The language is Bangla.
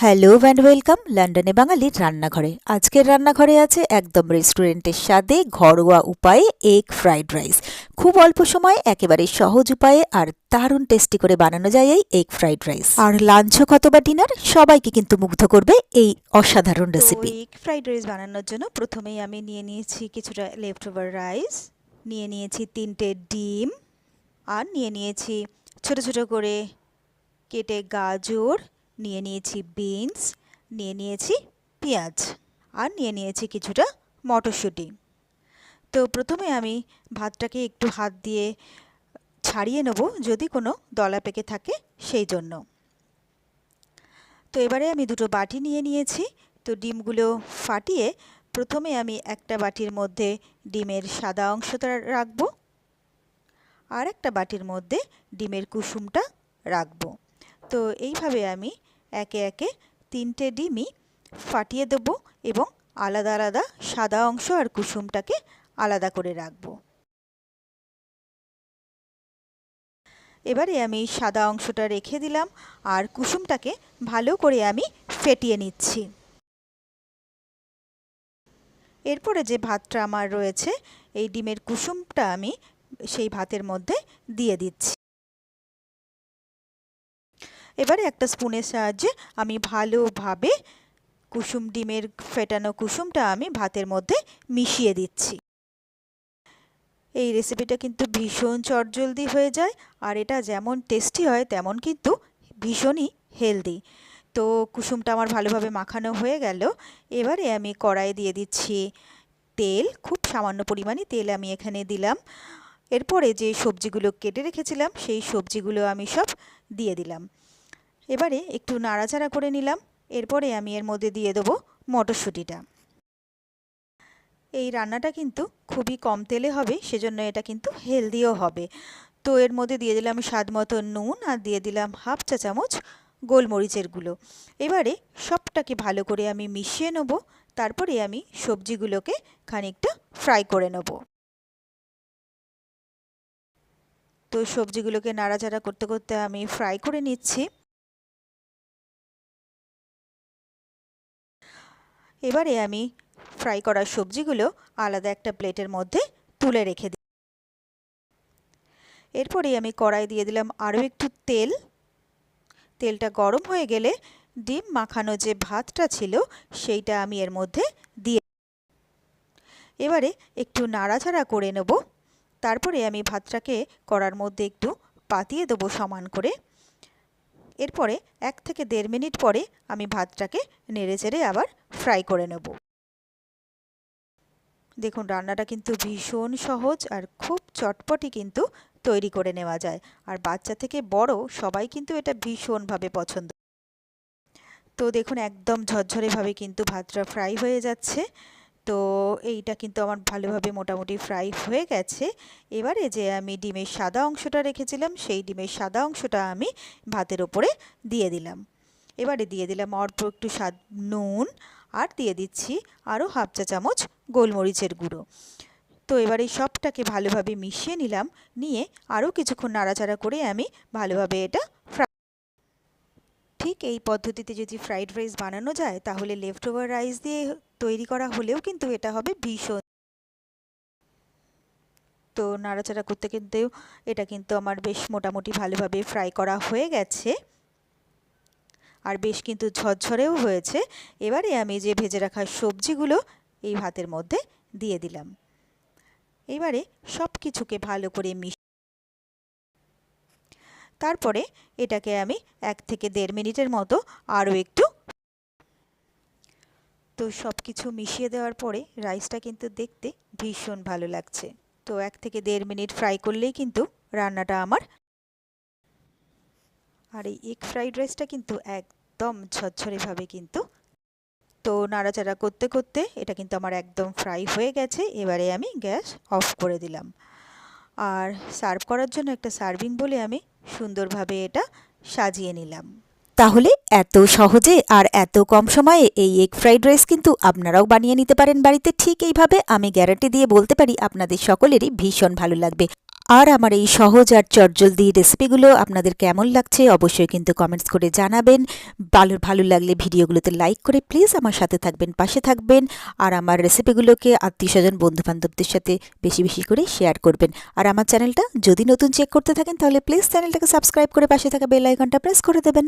হ্যালো অ্যান্ড ওয়েলকাম লন্ডনে বাঙালির রান্নাঘরে আজকের রান্নাঘরে আছে একদম রেস্টুরেন্টের স্বাদে ঘরোয়া উপায়ে এগ ফ্রাইড রাইস খুব অল্প সময়ে একেবারে সহজ উপায়ে আর দারুণ টেস্টি করে বানানো যায় এই এগ ফ্রাইড রাইস আর লাঞ্চ হোক অথবা ডিনার সবাইকে কিন্তু মুগ্ধ করবে এই অসাধারণ রেসিপি এগ ফ্রাইড রাইস বানানোর জন্য প্রথমেই আমি নিয়ে নিয়েছি কিছুটা লেফট ওভার রাইস নিয়ে নিয়েছি তিনটে ডিম আর নিয়ে নিয়েছি ছোট ছোট করে কেটে গাজর নিয়ে নিয়েছি বিনস, নিয়ে নিয়েছি পেঁয়াজ আর নিয়ে নিয়েছি কিছুটা মটরশুঁটি। তো প্রথমে আমি ভাতটাকে একটু হাত দিয়ে ছাড়িয়ে নেব যদি কোনো দলা পেকে থাকে সেই জন্য। তো এবারে আমি দুটো বাটি নিয়ে নিয়েছি। তো ডিমগুলো ফাটিয়ে প্রথমে আমি একটা বাটির মধ্যে ডিমের সাদা অংশটা রাখব আর একটা বাটির মধ্যে ডিমের কুসুমটা রাখব। তো এইভাবে আমি একে একে তিনটে ডিমই ফাটিয়ে দেবো এবং আলাদা আলাদা সাদা অংশ আর কুসুমটাকে আলাদা করে রাখব। এবারে আমি সাদা অংশটা রেখে দিলাম আর কুসুমটাকে ভালো করে আমি ফেটিয়ে নিচ্ছি। এরপরে যে ভাতটা আমার রয়েছে, এই ডিমের কুসুমটা আমি সেই ভাতের মধ্যে দিয়ে দিচ্ছি। এবারে একটা স্পুনের সাহায্যে আমি ভালোভাবে কুসুম ডিমের ফেটানো কুসুমটা আমি ভাতের মধ্যে মিশিয়ে দিচ্ছি। এই রেসিপিটা কিন্তু ভীষণ চটজলদি হয়ে যায় আর এটা যেমন টেস্টি হয় তেমন কিন্তু ভীষণই হেলদি তো কুসুমটা আমার ভালোভাবে মাখানো হয়ে গেল। এবারে আমি কড়াই দিয়ে দিচ্ছি তেল, খুব সামান্য পরিমাণে তেল আমি এখানে দিলাম। এরপরে যে সবজিগুলো কেটে রেখেছিলাম সেই সবজিগুলো আমি সব দিয়ে দিলাম। এবারে একটু নাড়াচাড়া করে নিলাম। এরপরে আমি এর মধ্যে দিয়ে দেবো মটরশুঁটিটা। এই রান্নাটা কিন্তু খুবই কম তেলে হবে, সেজন্য এটা কিন্তু হেলদিও হবে। তো এর মধ্যে দিয়ে দিলাম স্বাদ মতো নুন আর দিয়ে দিলাম হাফ চা চামচ গোলমরিচের গুঁড়ো। এবারে সবটাকে ভালো করে আমি মিশিয়ে নেব, তারপরে আমি সবজিগুলোকে খানিকটা ফ্রাই করে নেব। তো সবজিগুলোকে নাড়াচাড়া করতে করতে আমি ফ্রাই করে নিচ্ছি। এবারে আমি ফ্রাই করা সবজিগুলো আলাদা একটা প্লেটের মধ্যে তুলে রেখে দিই এরপরে আমি কড়াই দিয়ে দিলাম আরও একটু তেল। তেলটা গরম হয়ে গেলে ডিম মাখানো যে ভাতটা ছিল সেইটা আমি এর মধ্যে দিয়ে এবারে একটু নাড়াচাড়া করে নেব। তারপরে আমি ভাতটাকে কড়ার মধ্যে একটু পাতিয়ে দেবো সমান করে। এরপরে এক থেকে দেড় মিনিট পরে আমি ভাতটাকে নেড়ে চেড়ে আবার ফ্রাই করে নেব। দেখুন, রান্নাটা কিন্তু ভীষণ সহজ আর খুব চটপটি কিন্তু তৈরি করে নেওয়া যায়। আর বাচ্চা থেকে বড় সবাই কিন্তু এটা ভীষণভাবে পছন্দ। তো দেখুন, একদম ঝরঝরেভাবে কিন্তু ভাতটা ফ্রাই হয়ে যাচ্ছে। তো এইটা কিন্তু আমার ভালোভাবে মোটামুটি ফ্রাই হয়ে গেছে। এবারে যে আমি ডিমের সাদা অংশটা রেখেছিলাম, সেই ডিমের সাদা অংশটা আমি ভাতের ওপরে দিয়ে দিলাম। এবারে দিয়ে দিলাম অল্প একটু স্বাদ নুন আর দিয়ে দিচ্ছি আরও হাফ চা চামচ গোলমরিচের গুঁড়ো। তো এবারে সবটাকে ভালোভাবে মিশিয়ে নিলাম, নিয়ে আরও কিছুক্ষণ নাড়াচাড়া করে আমি ভালোভাবে এটা ঠিক এই পদ্ধতিতে যদি ফ্রাইড রাইস বানানো যায়, তাহলে লেফট ওভার রাইস দিয়ে তৈরি করা হলেও কিন্তু এটা হবে ভীষণ। তো নাড়াচাড়া করতে কিন্তু এটা কিন্তু আমার বেশ মোটামুটি ভালোভাবে ফ্রাই করা হয়ে গেছে। আর বেশ কিন্তু ঝরঝরেও হয়েছে। এবারে আমি যে ভেজে রাখা সবজিগুলো এই ভাতের মধ্যে দিয়ে দিলাম। এবারে সব কিছুকে ভালো করে মিশ তারপরে এটাকে আমি এক থেকে দেড় মিনিটের মতো আরও একটু তো সব কিছু মিশিয়ে দেওয়ার পরে রাইসটা কিন্তু দেখতে ভীষণ ভালো লাগছে। তো এক থেকে দেড় মিনিট ফ্রাই করলেই কিন্তু রান্নাটা আমার আর এই এগ ফ্রাইড রাইসটা কিন্তু একদম ঝরঝরেভাবে কিন্তু তো নাড়াচাড়া করতে করতে এটা কিন্তু আমার একদম ফ্রাই হয়ে গেছে, এবারে আমি গ্যাস অফ করে দিলাম। আর সার্ভ করার জন্য একটা সার্ভিং বলে আমি সুন্দরভাবে এটা সাজিয়ে নিলাম। তাহলে এত সহজে আর এত কম সময়ে এই এগ ফ্রাইড রাইস কিন্তু আপনারাও বানিয়ে নিতে পারেন বাড়িতে। ঠিক এইভাবে আমি গ্যারান্টি দিয়ে বলতে পারি আপনাদের সকলেরই ভীষণ ভালো লাগবে। আর আমার এই সহজ আর চটজলদি রেসিপিগুলো আপনাদের কেমন লাগছে অবশ্যই কিন্তু কমেন্টস করে জানাবেন। ভালো ভালো লাগলে ভিডিওগুলোতে লাইক করে প্লিজ আমার সাথে থাকবেন, পাশে থাকবেন আর আমার রেসিপিগুলোকে আত্মীয় স্বজন বন্ধুবান্ধবদের সাথে বেশি বেশি করে শেয়ার করবেন। আর আমার চ্যানেলটা যদি নতুন চেক করতে থাকেন তাহলে প্লিজ চ্যানেলটাকে সাবস্ক্রাইব করে পাশে থাকা বেল আইকনটা প্রেস করে দেবেন।